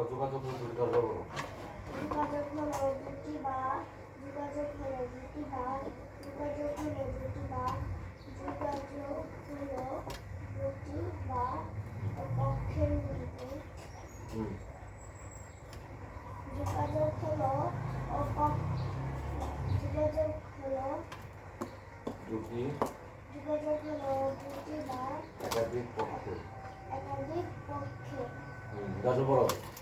বলো যোগাযোগ হলো যোগাযোগ হলো দুটি বা যোগাযোগ হলো দুটি বা যোগাযোগ হলো দুটি বা যোগাযোগ হলো দুটি বা পক্ষের মধ্যে যোগাযোগ হলো যোগাযোগ হলো দুটি। যোগাযোগ হলো দুটি বা একাধিক পক্ষে। একাধিক পক্ষে। দরজা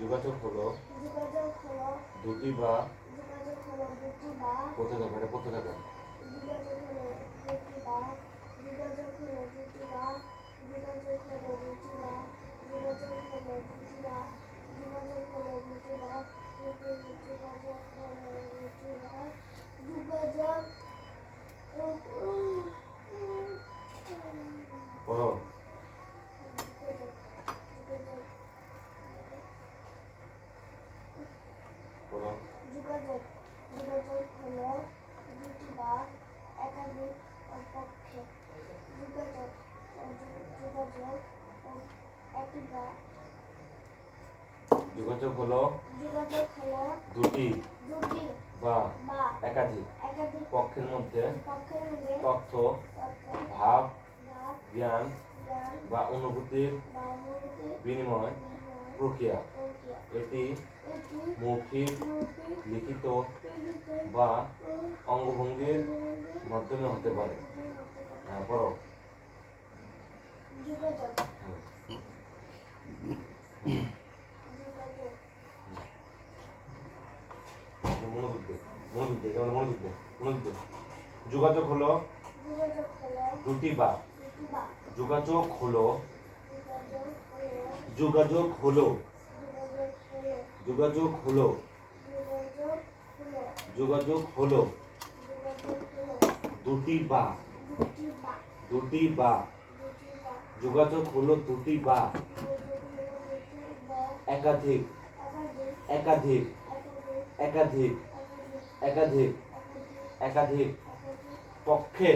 যোগাযোগ হলো দুটি বা কোথায় যাবে এটা কোথায় যাবে যোগাযোগ যোগাযোগ হলো দুটি বা একাধিক পক্ষের মধ্যে তথ্য ভাব জ্ঞান বা অনুভূতির বিনিময় প্রক্রিয়া। এটি মৌখিক লিখিত বা অঙ্গভঙ্গির মাধ্যমে হতে পারে। তারপর বড় Mm-hmm. মনোযোগ দে মনোযোগ দে দে। যোগাযোগ হলো দুটি বা। যোগাযোগ হলো যোগাযোগ হলো যোগাযোগ হলো যোগাযোগ হলো, দুটি বা। দুটি বা। যোগাযোগ হলো দুটি বা। একাধিক একাধিক একাধিক। একাধিক একাধিক পক্ষে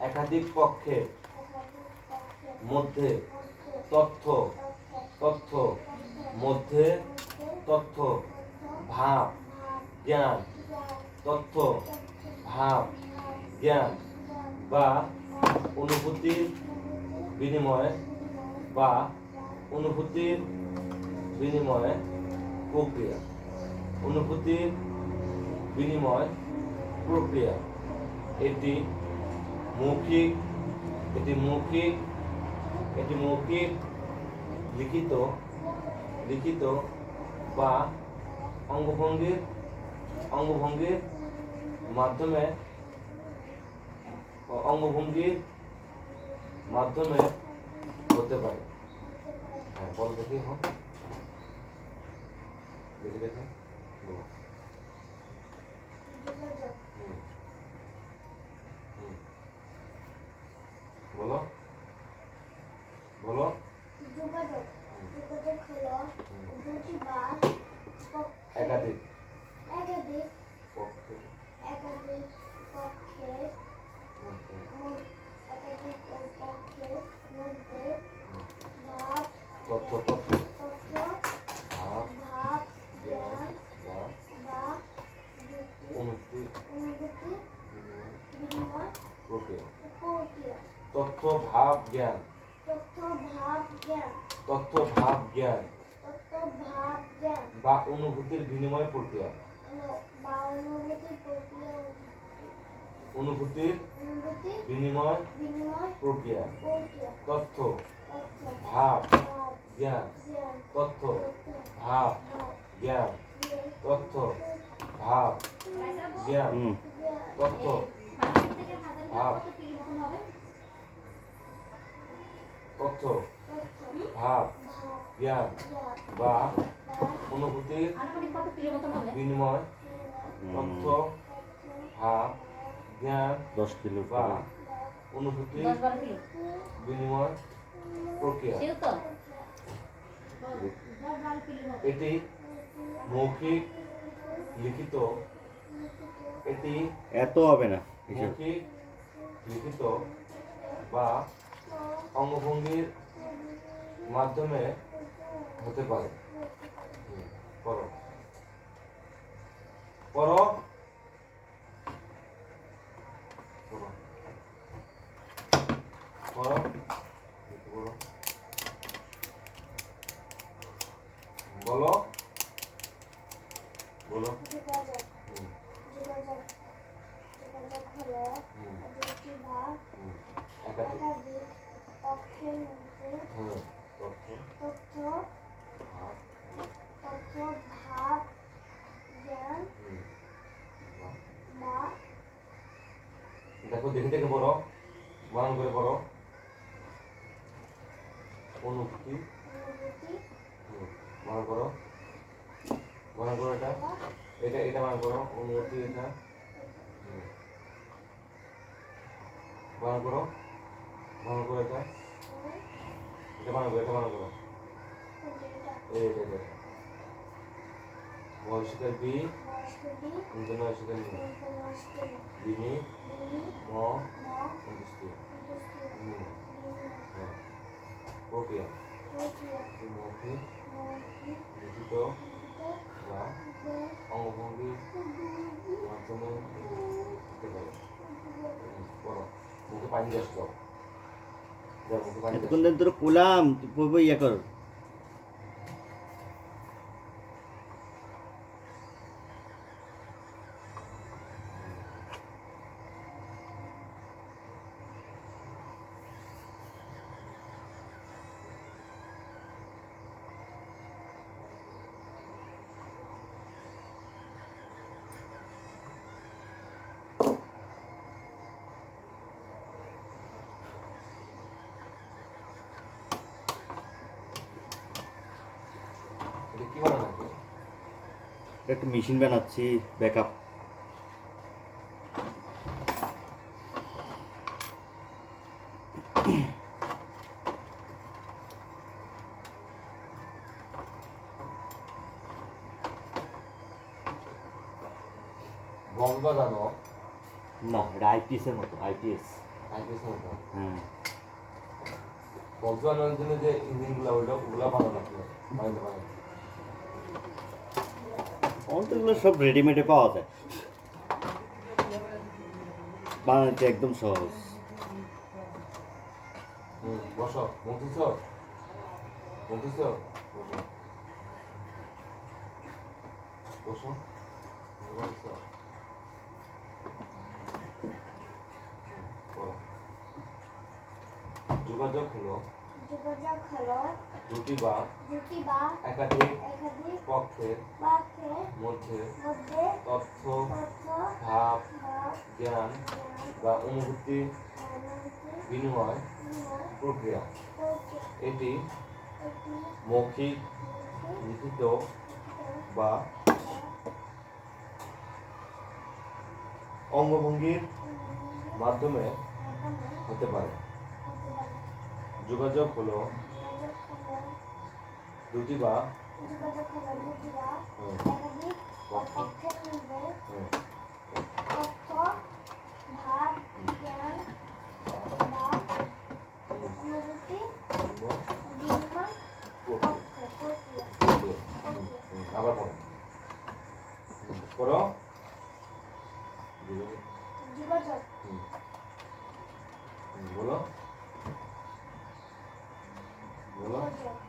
একাধিক পক্ষে মধ্যে তথ্য তথ্য মধ্যে তথ্য, ভাব, জ্ঞান, তথ্য, ভাব, জ্ঞান বা অনুভূতির বিনিময়ে বা অনুভূতির বিনিময়ে প্রক্রিয়া, অনুভূতির বিনিময় প্রক্রিয়া। এটি মৌখিক এটি মৌখিক এটি মৌখিক, লিখিত লিখিত বা অঙ্গভঙ্গির অঙ্গভঙ্গির মাধ্যমে অঙ্গভঙ্গির মাধ্যমে হতে পারে। হ্যাঁ বল দেখি হ্যাঁ। দেখি দেখি। জ্ঞান তথ্য ভাব জ্ঞান তথ্য ভাব জ্ঞান। বা অনুভূতির বিনিময় প্রক্রিয়া। অনুভূতির বিনিময় প্রক্রিয়া তথ্য ভাব জ্ঞান তথ্য ভাব জ্ঞান তথ্য ভাব জ্ঞান তথ্য ভাব তথ্য ভাব জ্ঞান বা বা অনুভূতির বিনিময় তথ্য ভাব জ্ঞান দশ কিলো বা কিলো। বিনিময় প্রক্রিয়া। এটি মৌখিক লিখিত এটি এত হবে না মৌখিক লিখিত বা অঙ্গভঙ্গির মাধ্যমে হতে পারে। করো। করো করো একটু করো। বলো বলো যোগাযোগ হুম, যোগাযোগ যোগাযোগ হলো হুম, দুটি বা হুম। একাধিক একাধিক পক্ষের মধ্যে হুম, তথ্য তথ্য ভাব তথ্য ভাব জ্ঞান হুম, বাহ। বা দেখো দেখে পড়ো বানান করে পড়ো অনুভূতি। বানান করো। বানান করো এটা। বা এটা এটা বানান করো। অনুভূতি এটা। বানান করো। বানান করো এটা। এটা বানান করো এটা বানান করো। এটা এটা বয়স্কের বি। বয়স্কটি ইন্টারন্যাশনাল বিনি বিনি ম ম সন্তুষ্টি উপস্থিত হুম বিনি হ্যাঁ প্রক্রিয়া মৌখিক লিখিত বা অঙ্গভঙ্গির মাধ্যমে হতে পারে মুখে পানি যা মুখে পানি ধরে তোর কোলাম তুই ইয়ে কর এটা কি বলে নাকি একটা মেশিন বানাচ্ছি ব্যাকআপ বল বাজানো না এটা আইপিএস এর মতো আইপিএস আইপিএস এর মতো? হ্যাঁ। বল বাজানোর জন্য যে ইঞ্জিনগুলো ওইটা ওগুলো বানানো বানাতে অন্তগুলো সব রেডিমেডে পাওয়া যায়। বানাতে একদম সহজ। হুম বসো বলতেছ বলতেছ বসো বসো। যোগাযোগ হলো। যোগাযোগ হলো দুটি বা দুটি বা একাধিক একাধিক পক্ষের বাক্যের মধ্যে তথ্য ভাব জ্ঞান বা অনুভূতি বিনিময় প্রক্রিয়া। এটি মৌখিক লিখিত বা অঙ্গভঙ্গির মাধ্যমে হতে পারে। যোগাযোগ হলো দুটি বা যোগাযোগ হলো দুটি বা হুম, একাধিক পক্ষের মধ্যে হুম, তথ্য ভাব জ্ঞান বা হুম, অনুভূতি হুম, বিনিময় প্রক্রিয়া, প্রক্রিয়া প্রক্রিয়া। হুম, হুম, আবার পড়ো হুম, করো যোগাযোগ হুম, হুম, বলো যোগাযোগ হলো যোগাযোগ হলো যোগাযোগ হলো যোগাযোগ হলো হ্যাঁ বলো যোগাযোগ হলো হুম, দুটি বা হুম, একাধিক হুম, পক্ষের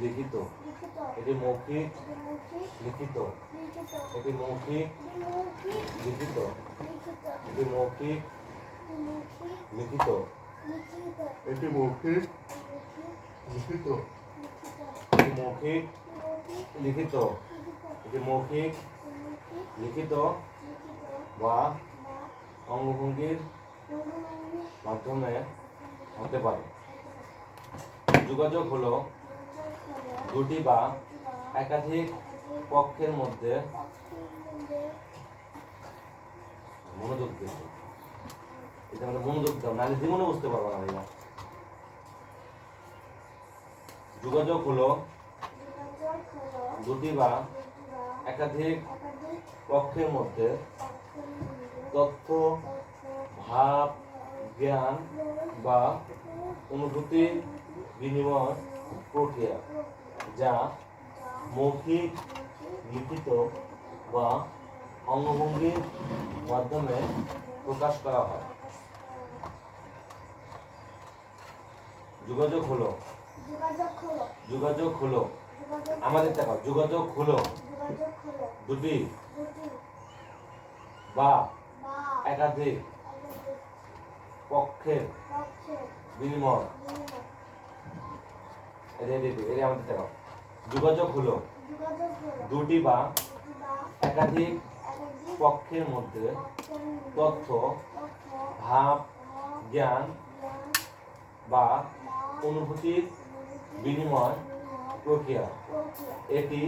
লিখিত। এটি মৌখিক। লিখিত। এটি মৌখিক। লিখিত। এটি মৌখিক। লিখিত। এটি মৌখিক। লিখিত। এটি মৌখিক। লিখিত। এটি মৌখিক। লিখিত। বা অঙ্গভঙ্গির মাধ্যমে হতে পারে। যোগাযোগ হলো দুটি বা একাধিক পক্ষের মধ্যে মনোযোগ দিতে এটা আমাদের মনোযোগ দাও, নাহলে জীবনে বুঝতে পারব না ভাইয়া। যোগাযোগ হলো দুটি বা একাধিক পক্ষের মধ্যে তথ্য, ভাব, জ্ঞান বা অনুভূতি বিনিময় প্রক্রিয়া। যা মৌখিক লিখিত বা অঙ্গভঙ্গির মাধ্যমে প্রকাশ করা হয় যোগাযোগ হলো যোগাযোগ হলো আমাদের দেখো যোগাযোগ হলো দুটি বা একাধিক পক্ষের বিনিময় এটা আমাদের দেখো যোগাযোগ হলো দুটি বা একাধিক পক্ষের মধ্যে তথ্য, ভাব, জ্ঞান বা অনুভূতির বিনিময় প্রক্রিয়া। এটি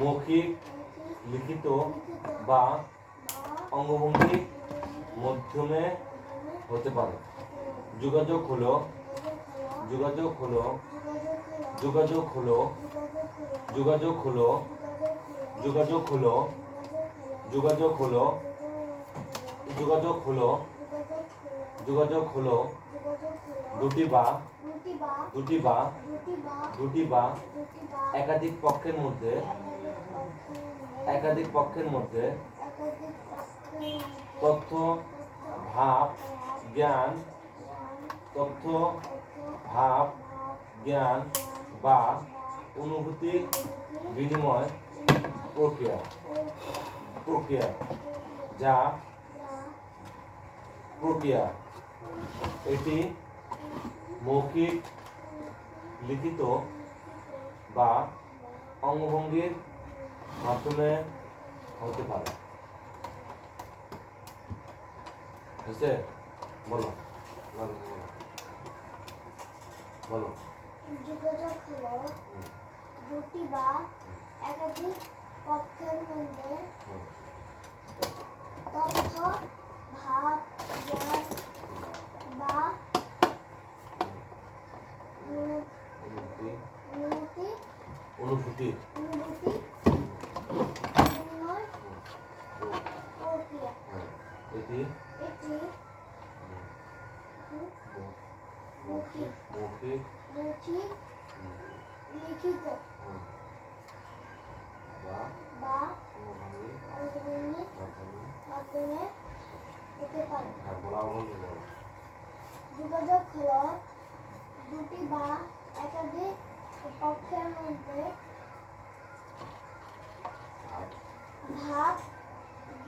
মৌখিক, লিখিত বা অঙ্গভঙ্গির মাধ্যমে হতে পারে। যোগাযোগ হলো যোগাযোগ হলো যোগাযোগ হলো যোগাযোগ হলো যোগাযোগ হলো যোগাযোগ হলো যোগাযোগ হলো যোগাযোগ হলো, দুটি বা দুটি বা দুটি বা, একাধিক পক্ষের মধ্যে, একাধিক পক্ষের মধ্যে তথ্য, ভাব, জ্ঞান, তথ্য, ভাব, জ্ঞান বা অনুভূতির বিনিময় প্রক্রিয়া প্রক্রিয়া যা প্রক্রিয়া। এটি মৌখিক লিখিত বা অঙ্গভঙ্গির মাধ্যমে হতে পারে। বলো। বলো, বলো। যোগাযোগ হল দুটি বা একাধিক পক্ষের মধ্যে তথ্য ভাব জ্ঞান বা অনু- অনুভূতি অনুভূতি।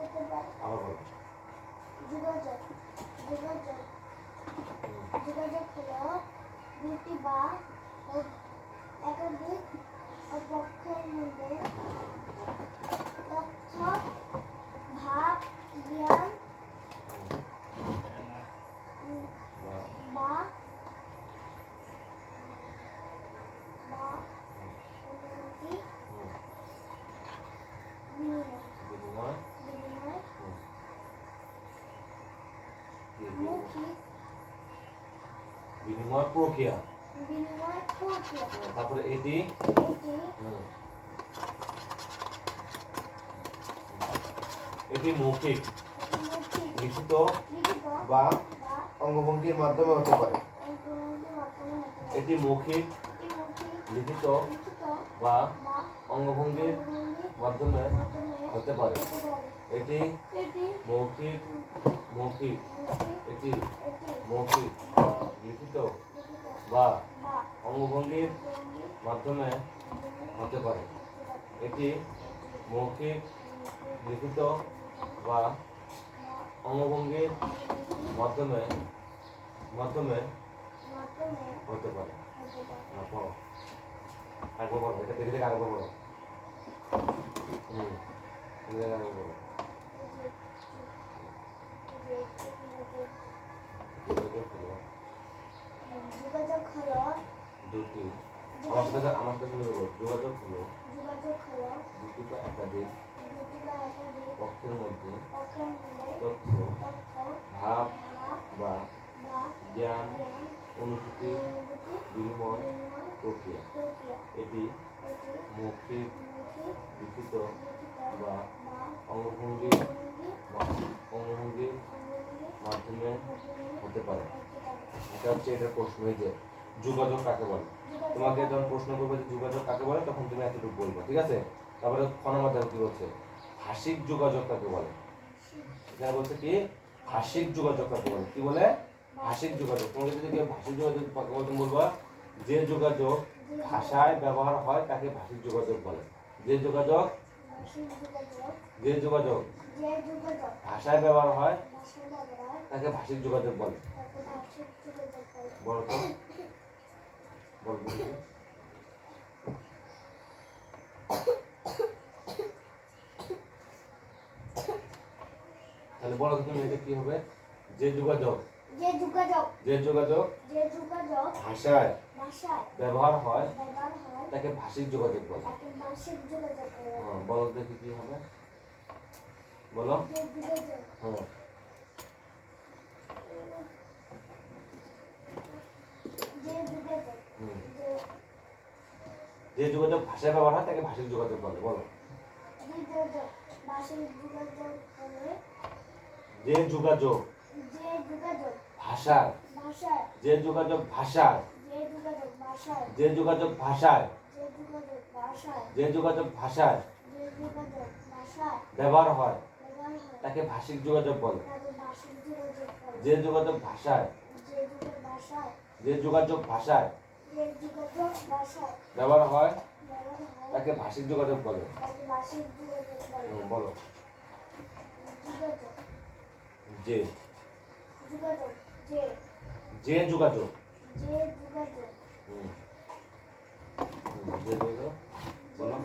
আবার বলো যোগাযোগ যোগাযোগ হুম, যোগাযোগ হলো দুটি বা বিনিময় প্রক্রিয়া। তারপরে এটি এটি মৌখিক। লিখিত বা অঙ্গভঙ্গির মাধ্যমে হতে পারে। এটি মৌখিক লিখিত বা অঙ্গভঙ্গির মাধ্যমে হতে পারে। এটি মৌখিক মৌখিক। এটি মৌখিক। লিখিত বা অঙ্গভঙ্গির মাধ্যমে হতে পারে। এটি মৌখিক, লিখিত বা অঙ্গভঙ্গির মাধ্যমে মাধ্যমে হতে পারে। আরেকবার পড়ো। এটা আরেকবার পড়ো যোগাযোগ হলো যোগাযোগ হলো। দুটি। আমার সাথে আমার সাথে যোগাযোগ হলো। যোগাযোগ হলো। দুটি বা একাধিক দুটি বা একাধিক পক্ষের মধ্যে পক্ষের মধ্যে তথ্য ভাব বা জ্ঞান অনুভূতি বিনিময় প্রক্রিয়া। এটি মৌখিক লিখিত বা অঙ্গভঙ্গি অঙ্গভঙ্গি অঙ্গভঙ্গির অঙ্গভঙ্গির মাধ্যমে হতে পারে। এটা হচ্ছে এটার প্রশ্ন এই যে যোগাযোগ কাকে বলে? তোমাকে যখন প্রশ্ন করবে যে যোগাযোগ কাকে বলে তখন তুমি এতটুকু বলবে ঠিক আছে? তারপরে ক্ষণের মাধ্যমে কি বলছে। ভাষিক যোগাযোগ কাকে বলে? এখানে বলছে কি? ভাষিক যোগাযোগ কাকে বলে? কি বলে? ভাষিক যোগাযোগ। তোমাকে যদি কেউ ভাষিক যোগাযোগ কাকে বলে তুমি বলবা যে যোগাযোগ ভাষায় ব্যবহার হয় তাকে ভাষিক যোগাযোগ বলে। যে যোগাযোগ। যে যোগাযোগ? ভাষায় ব্যবহার হয় তাকে ভাষিক যোগাযোগ বলে। বলে। তাহলে বলো তো তুমি এটা কি হবে? যে যোগাযোগ যে যোগাযোগ যে যোগাযোগ যে যোগাযোগ ভাষায় ভাষায় ব্যবহার হয় ব্যবহার হয় তাকে ভাষিক যোগাযোগ বলে। তাকে ভাষিক যোগাযোগ বলে। বলো দেখি কি হবে। বলো। হ্যাঁ। যে যোগাযোগ ভাষায় ব্যবহার হয়, তাকে ভাষিক যোগাযোগ বলে, বলো। যে যোগাযোগ বলে যে যোগাযোগ ভাষায়, যে যোগাযোগ ভাষায়, যে যোগাযোগ হয় ব্যবহার হয়। তাকে ভাষিক যোগাযোগ বলে। যে যোগাযোগ ভাষায়, যে যোগাযোগ ভাষায় ব্যবহার হয়, তাকে ভাষিক যোগাযোগ বলে। বলে। যে। যে যোগাযোগ। যে যোগাযোগ। বলো।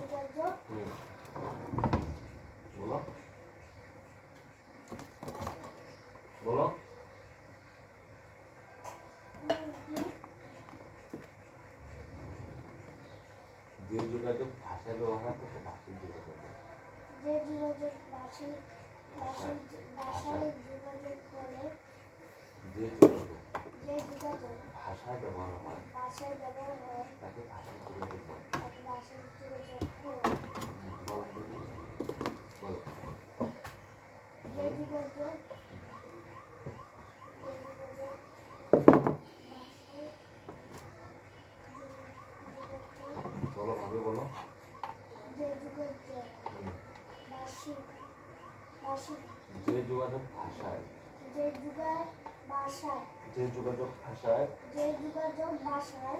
বলো। বলো। যে যোগাযোগ ভাষায় ব্যবহার তাকে ভাষিক যোগাযোগ। যে যোগাযোগ ভাষিক যে যোগাযোগ যোগাযোগ ব্যবহার হয়। তাকে ভাষিক যোগাযোগ বলে। বলো। যে যোগাযোগ বলো ভাবে বলো। যে যোগাযোগ ভাষায় যে যোগাযোগ ভাষায়। যে যোগাযোগ ভাষায়।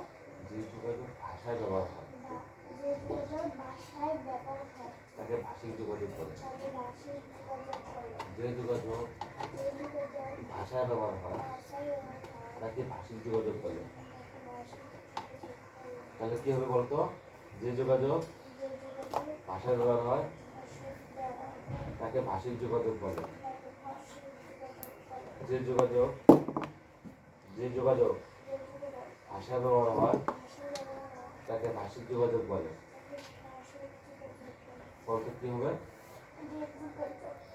যে যোগাযোগ ভাষায় ব্যবহার হয়। তাকে ভাষিক যোগাযোগ বলে। যে যোগাযোগ ভাষায় ব্যবহার হয়, তাকে ভাষিক যোগাযোগ বলে। তাহলে কি হবে বলতো? যে যোগাযোগ যোগাযোগ ব্যবহার হয়, তাকে ভাষিক যোগাযোগ বলে। যে যোগাযোগ যে যোগাযোগ ভাষা ব্যবহার হয়, তাকে ভাষিক যোগাযোগ বলে। বলতো কি হবে?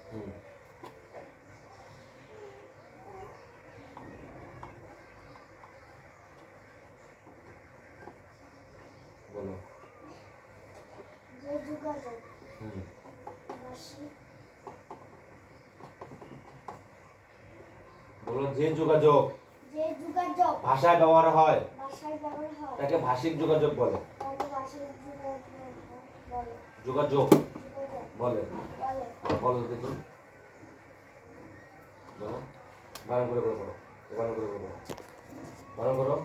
হুম যোগাযোগ হুম ভাষিক বলো যে যোগাযোগ যে যোগাযোগ ভাষায় ব্যবহার হয় ভাষায় ব্যবহার হয় তাকে ভাষিক যোগাযোগ বলে। যোগাযোগ বলে। বলে। বলে। বলো দেখি। বারণ করে করে বলো। বারণ করে করে বলো। বারণ করো।